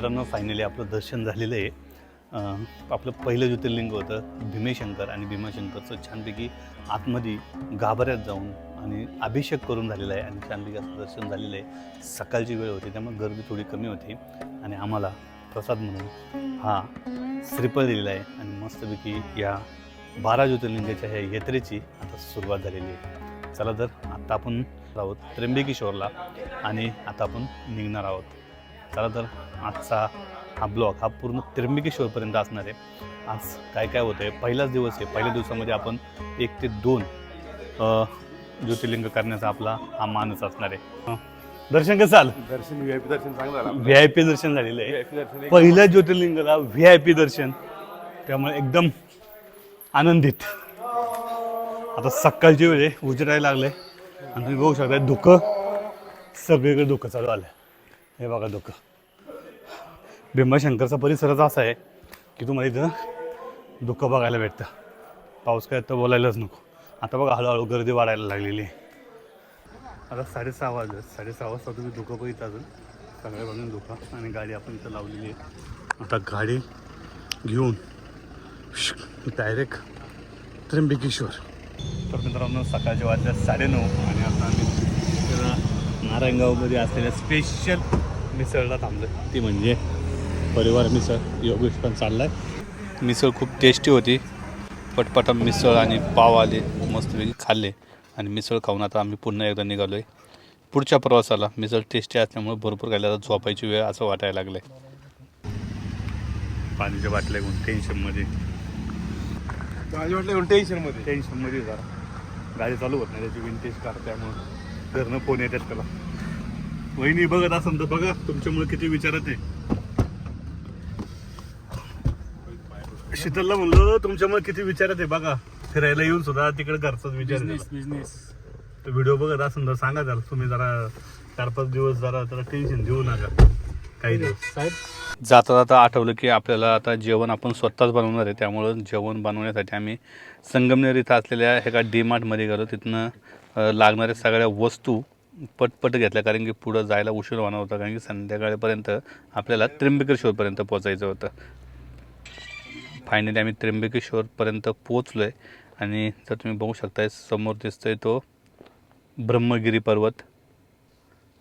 मित्रांनो फायनली आपलं दर्शन झालेलं आहे. आपलं पहिलं ज्योतिर्लिंग होतं भीमेशंकर आणि भीमाशंकरचं छानपैकी आतमध्ये गाभाऱ्यात जाऊन आणि अभिषेक करून झालेला आहे आणि छानपैकी असं दर्शन झालेलं आहे. सकाळची वेळ होती त्यामुळे गर्दी थोडी कमी होती आणि आम्हाला प्रसाद म्हणून हा श्रीफळ दिलेला आहे आणि मस्तपैकी या बारा ज्योतिर्लिंगाच्या ह्या यात्रेची आता सुरुवात झालेली आहे. चला तर आत्ता आपण आहोत त्र्यंबकेश्वरला आणि आता आपण निघणार आहोत. चला तर आजचा हा ब्लॉग हा पूर्ण त्र्यंबकेश्वरपर्यंत असणार आहे. आज काय काय होतं आहे पहिलाच दिवस आहे. पहिल्या दिवसामध्ये आपण एक ते दोन ज्योतिर्लिंग करण्याचा आपला हा मानच असणार आहे. हं. दर्शन कसं आलं दर्शन व्ही आय पी दर्शन चांगलं झालं व्ही आय पी दर्शन झालेलं आहे. एक- पहिल्या ज्योतिर्लिंगाला व्ही आय पी दर्शन. त्यामुळे एकदम आनंदित. आता सकाळची वेळ आहे. उजेडायला लागले आणि तुम्ही बघू शकता धुकं. सगळीकडे धुकं चालू आलं हे बघा धुकं. भीमाशंकरचा परिसरच असा आहे की तुम्हाला इथं धुकं बघायला भेटतं. पाऊस काय तर बोलायलाच नको. आता बघा हळूहळू गर्दी वाढायला लागलेली आहे. आता साडेसहा वाजले. साडेसहा वाजता तुम्ही धुकं बघितलं अजून सगळ्या बाजून धुकं आणि गाडी आपण इथं लावलेली आहे. आता गाडी घेऊन डायरेक्ट त्र्यंबकेश्वर. तर मित्रांनो सकाळचे वाजल्या साडेनऊ आणि आता आम्ही नारायणगावमध्ये असलेल्या स्पेशल मिसळला थांबलो ती म्हणजे परिवार मिसळ योगेश पण चाललाय. मिसळ खूप टेस्टी होती. पटपटा मिसळ आणि पाव आले मस्तपैकी खाल्ले आणि मिसळ खाऊन आता आम्ही पुन्हा एकदा निघालो आहे पुढच्या प्रवासाला मिसळ टेस्टी असल्यामुळे भरपूर खायला आता झोपायची वेळ असं वाटायला लागलं आहे पाण्याच्या बाटल्या घेऊन टेन्शनमध्ये माझ्या वाटलं टेन्शनमध्ये. टेन्शनमध्ये जरा. गाडी चालू होत नाही त्याची विंटेज कार त्यामुळं. घरनं फोन येतात त्याला. वहिनी बघत असेल तर बघा तुमच्यामुळे किती विचारत आहे. शीतलला म्हणलं तुमच्यामुळे किती विचारत आहे बघा. फिरायला येऊन सुद्धा तिकडे घरचाच विचार. बिझनेस तो व्हिडिओ बघत असेल तर सांगा त्याला तुम्ही जरा चार पाच दिवस जरा त्याला टेन्शन देऊ नका. काही दिवस. साहेब. जाता जाता आठवलं की आपल्याला आता जेवण आपण स्वतःच बनवणार आहे. त्यामुळं जेवण बनवण्यासाठी आम्ही संगमनेर इथं असलेल्या एका डी मार्टमध्ये गेलो. तिथनं अ, लागणाऱ्या सगळ्या वस्तू पटपट घेतल्या. कारण की पुढं जायला उशीर होणार होता. कारण की संध्याकाळपर्यंत आपल्याला त्र्यंबकेश्वरपर्यंत पोचायचं होतं. फायनली आम्ही त्र्यंबकेश्वरपर्यंत पोचलो आहे आणि जर तुम्ही बघू शकताय समोर दिसतोय तो ब्रह्मगिरी पर्वत.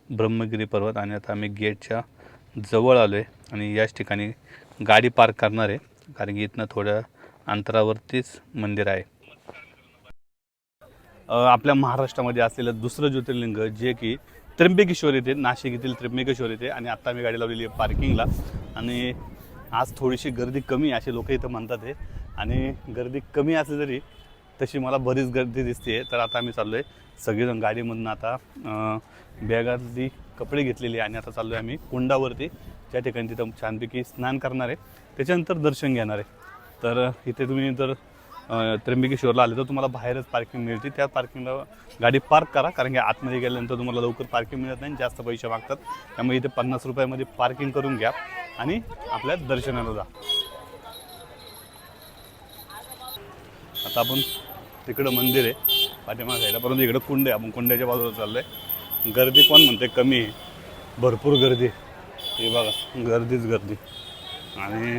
ब्रह्मगिरी पर्वत आणि आता आम्ही गेटच्या जवळ आलो आहे आणि याच ठिकाणी गाडी पार्क करणार आहे. कारण की इथनं थोड्या अंतरावरतीच मंदिर आहे. आपल्या महाराष्ट्रामध्ये असलेलं दुसरं ज्योतिर्लिंग जे की त्र्यंबकेश्वर येथे नाशिक येथील त्र्यंबकेश्वर येथे. आणि आत्ता मी गाडी लावलेली आहे पार्किंगला. आणि आज थोडीशी गर्दी कमी आहे असे लोक इथं म्हणतात आहे आणि गर्दी कमी असली तरी तशी मला बरीच गर्दी दिसते तर आता आम्ही चाललो आहे सगळेजण गाडीमधून आता बॅगातली कपडे घेतलेले आहे आणि आता चाललो आहे आम्ही कुंडावरती. ज्या ठिकाणी तिथं छानपैकी स्नान करणार आहे. त्याच्यानंतर दर्शन घेणार आहे. तर इथे तुम्ही जर त्र्यंबिकेश्वरला त्र्यंबकेश्वरला आले तर तुम्हाला बाहेरच पार्किंग मिळते त्या पार्किंगला गाडी पार्क करा. कारण की आतमध्ये गेल्यानंतर तुम्हाला लवकर पार्किंग मिळत नाही जास्त पैसे मागतात. त्यामुळे इथे पन्नास रुपयामध्ये पार्किंग करून घ्या. आणि आपल्या दर्शनाला जा. आता आपण तिकडं मंदिर आहे पाठीमागे जायला परंतु इकडं कुंड आहे. आपण कुंड्याच्या बाजूला चाललो आहे गर्दी कोण म्हणते कमी आहे. भरपूर गर्दी आहे. हे बघा गर्दीच गर्दी. आणि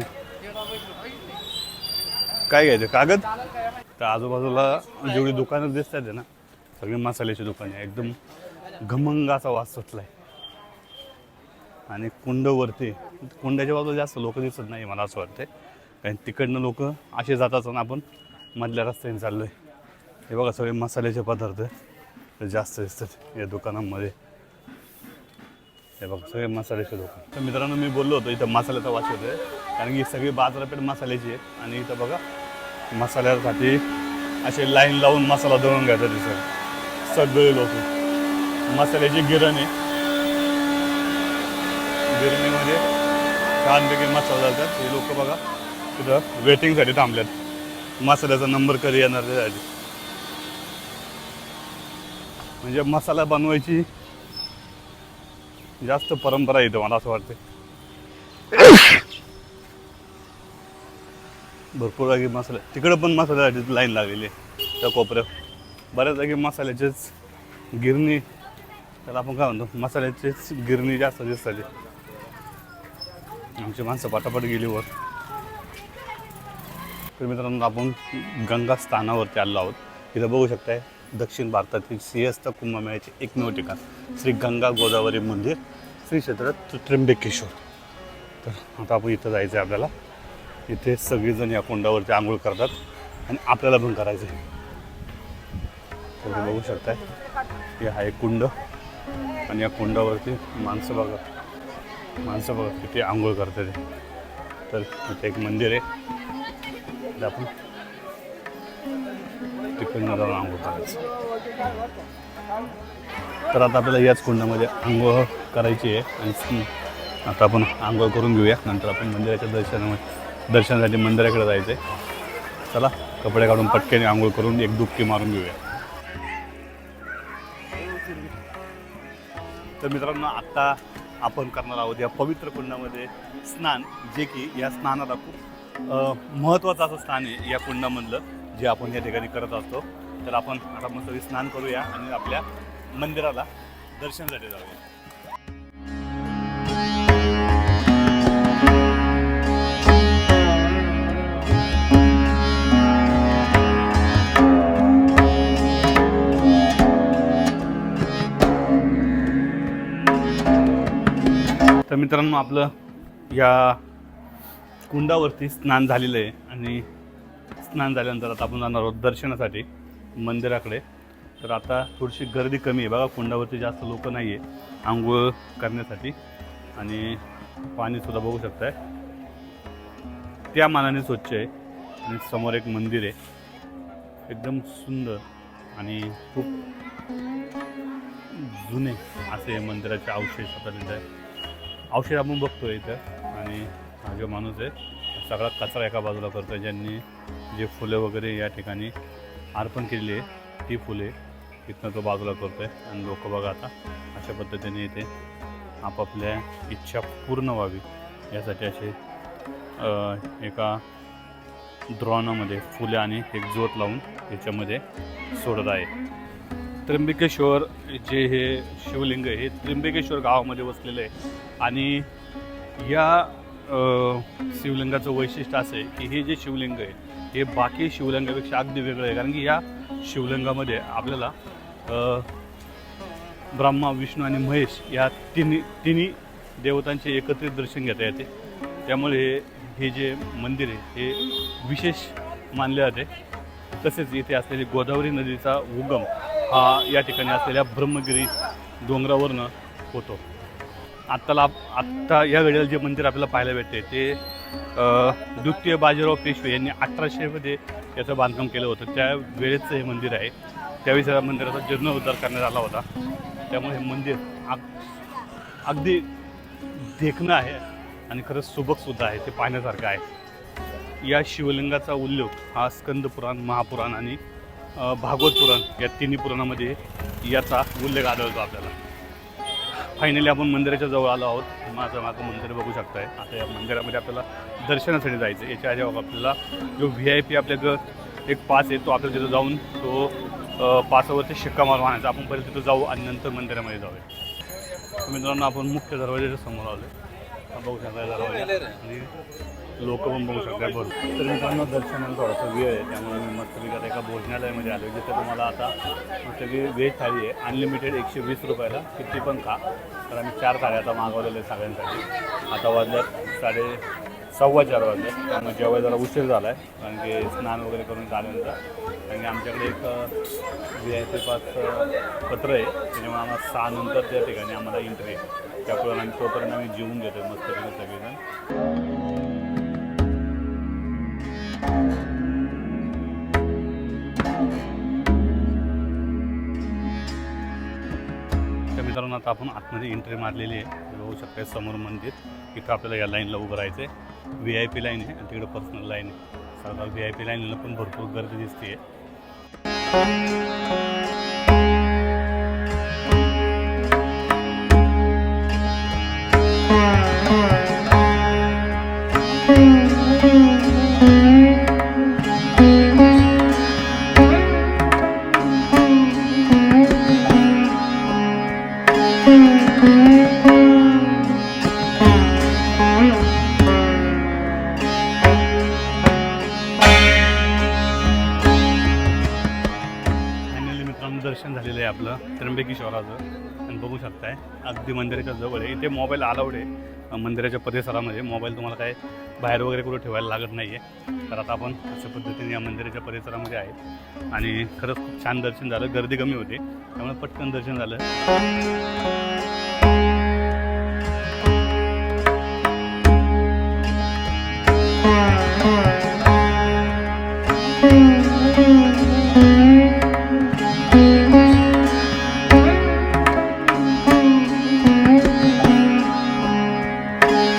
काय घ्यायचं? कागद? तर आजूबाजूला जेवढी दुकानं दिसत आहेत ना सगळी मसाल्याची दुकाने आहे एकदम घमंग असा वास आहे आणि कुंडवरती कुंड्याच्या बाजूला जास्त लोक दिसत नाही मला असं वाटतंय. कारण तिकडनं लोक असे जातात आणि आपण मधल्या रस्त्याने चाललो आहे हे बघा सगळे मसाल्याचे पदार्थ जास्त दिसतात या दुकानांमध्ये. हे बघा सगळे मसाल्याचे दुकान. तर मित्रांनो मी बोललो होतो इथं मसाल्याचा वास होतो कारण की सगळी बाजारपेठ मसाल्याची आहे आणि इथं बघा मसाल्यासाठी असे लाईन लावून मसाला दळून घ्यायचा दिसत सगळे लोक. मसाल्याची गिरण आहे गिरणीमध्ये छानपैकी मसाला जातात हे लोक बघा तिथं वेटिंगसाठी थांबल्यात. मसाल्याचा नंबर कधी येणार त्यासाठी? म्हणजे मसाला बनवायची जास्त परंपरा येते मला असं वाटते भरपूर जागी मसाले तिकडं पण मसाल्यासाठी लाईन लागलेली आहे त्या कोपऱ्यात बऱ्याच जागी मसाल्याचेच गिरणी त्याला आपण काय म्हणतो? मसाल्याचेच गिरणी जास्त दिसतात. आमची माणसं पटापट गेली वर. तर मित्रांनो आपण गंगा स्थानावरती आलो आहोत. इथं बघू शकताय दक्षिण भारतातील सिंहस्थ कुंभमेळ्याचे एकमेव ठिकाण श्री गंगा गोदावरी मंदिर श्री क्षेत्र त्र्यंबकेश्वर. तर आता आपण इथं जायचं आहे आपल्याला. इथे सगळेजण या कुंडावरती आंघोळ करतात आणि आपल्याला पण करायचं आहे तर बघू शकताय हे आहे कुंड. आणि या कुंडावरती माणसं बघा. माणसं बघा किती आंघोळ करतात ते तर इथे एक मंदिर आहे. आपण तिकडनं जाऊन आंघोळ करायचं. तर आता आपल्याला याच कुंडामध्ये आंघोळ करायची आहे आणि आता आपण आंघोळ करून घेऊया. नंतर आपण मंदिराच्या दर्शनामध्ये दर्शनासाठी मंदिराकडे जायचं आहे चला कपडे काढून पटक्याने आंघोळ करून एक डुबकी मारून घेऊया. तर मित्रांनो आत्ता आपण करणार आहोत या पवित्र कुंडामध्ये स्नान जे की या स्नानाला खूप महत्त्वाचं असं स्थान आहे या कुंडामधलं जे आपण या ठिकाणी करत असतो. तर आपण आता मस्त स्नान करूया आणि आपल्या मंदिराला दर्शनासाठी जाऊया. तर मित्रांनो आपलं या कुंडावरती स्नान झालेलं आहे आणि स्नान झाल्यानंतर आता आपण जाणार आहोत दर्शनासाठी मंदिराकडे. तर आता थोडीशी गर्दी कमी आहे बघा कुंडावरती जास्त लोक नाही आहे आंघोळ करण्यासाठी आणि पाणीसुद्धा बघू शकताय. त्या मानाने स्वच्छ आहे आणि समोर एक मंदिर आहे. एकदम सुंदर आणि खूप जुने असे मंदिराचे अवशेष आपल्याला औषध आपण बघतोय इथं. आणि हा जो माणूस आहे सगळा कचरा एका बाजूला करतोय. ज्यांनी जे फुलं वगैरे या ठिकाणी अर्पण केलेली आहे ती फुले इथनं तो बाजूला करतो आहे आणि लोक बघा आता अशा पद्धतीने इथे आपापल्या इच्छा पूर्ण व्हावी. यासाठी असे एका द्रोणामध्ये फुले आणि एक जोत लावून याच्यामध्ये सोडत आहे. त्र्यंबकेश्वर जे हे शिवलिंग हे त्र्यंबकेश्वर गावामध्ये वसलेलं आहे. आणि या शिवलिंगाचं वैशिष्ट्य असं आहे की हे जे शिवलिंग आहे हे बाकी शिवलिंगापेक्षा अगदी वेगळं आहे. कारण की या शिवलिंगामध्ये आपल्याला ब्रह्मा विष्णू आणि महेश या तिन्ही तिन्ही देवतांचे एकत्रित दर्शन घेता येते. त्यामुळे हे हे जे मंदिर आहे हे विशेष मानले जाते. तसेच इथे असलेली गोदावरी नदीचा उगम हा या ठिकाणी असलेल्या ब्रह्मगिरी डोंगरावरनं होतो. आत्ताला आत्ता या वेळेला जे मंदिर आपल्याला पाहायला भेटते ते द्वितीय बाजीराव पेशवे यांनी अठराशेमध्ये याचं बांधकाम केलं होतं. त्या वेळेचं हे मंदिर आहे. त्यावेळेस या मंदिराचा जीर्णोद्धार करण्यात आला होता. त्यामुळे हे मंदिर अग अगदी देखणं आहे आणि खरंच सुबकसुद्धा आहे ते पाहण्यासारखं आहे. या शिवलिंगाचा उल्लेख हा स्कंद पुराण महापुराण आणि भागवत पुराण या तिन्ही पुराणामध्ये याचा उल्लेख आढळतो आपल्याला. फायनली आपण मंदिराच्या जवळ आलो आहोत. माझं मागं मंदिर बघू शकताय. आता या मंदिरामध्ये आपल्याला दर्शनासाठी जायचं आहे याच्या आधी आपल्याला जो व्ही आय पी आपल्या एक पास आहे तो आपल्याला तिथं जाऊन तो अ, पासावरती शिक्का मारून आणायचा. आपण पहिले तिथं जाऊ आणि नंतर मंदिरामध्ये जाऊया. मित्रांनो आपण मुख्य दरवाजाच्या समोर आलो आहे बघू शकता लोक पण बघू शकतात बरोबर तर मित्रांनो दर्शनाला थोडासा वेळ आहे त्यामुळे मी मस्तपैकी आता एका भोजनालयामध्ये आलो जिथे तुम्हाला आता मस्तपैकी व्हेज थाळी आहे. अनलिमिटेड एकशे वीस रुपयाला किती पण खा. तर आम्ही चार थाळ्या आता मागवलेल्या सगळ्यांसाठी. आता वाजल्यात साडे सव्वा चार वाजले. त्यामुळे जेव्हा जरा उशीर झाला आहे कारण की स्नान वगैरे करून झाल्यानंतर. कारण की आमच्याकडे एक व्ही आय सी पास पत्र आहे. त्याच्यामुळे आम्हाला सहा नंतर त्या ठिकाणी आम्हाला एंट्री आहे. त्यामुळे आम्ही तोपर्यंत आम्ही जेवून घेतो मस्तपैकी सगळेजण. त्या मित्रांनो आता आपण आतमध्ये एंट्री मारलेली आहे. बघू शकता समोर मंदिर. इथं आपल्याला या लाईनला उभं राहायचं आहे व्ही आय पी लाईन आहे आणि तिकडे पर्सनल लाईन आहे. साधारण व्ही आय पी लाईनला पण भरपूर गर्दी दिसते आपलं त्र्यंबकेश्वराचं आणि बघू शकताय अगदी मंदिराच्या जवळ आहे. इथे मोबाईल अलाउड आहे. मंदिराच्या परिसरामध्ये मोबाईल तुम्हाला काय बाहेर वगैरे कुठं ठेवायला लागत नाही आहे तर आता आपण अशा पद्धतीने या मंदिराच्या परिसरामध्ये आहे. आणि खरंच खूप छान दर्शन झालं. गर्दी कमी होती. त्यामुळे पटकन दर्शन झालं.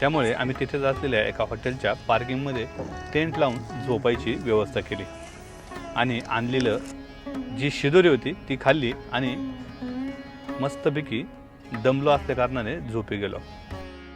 त्यामुळे आम्ही तिथेच असलेल्या एका हॉटेलच्या पार्किंगमध्ये टेंट लावून झोपायची व्यवस्था केली. आणि आणलेलं जी शिदोरी होती ती खाल्ली आणि मस्तपैकी दमलो असल्या कारणाने झोपी गेलो.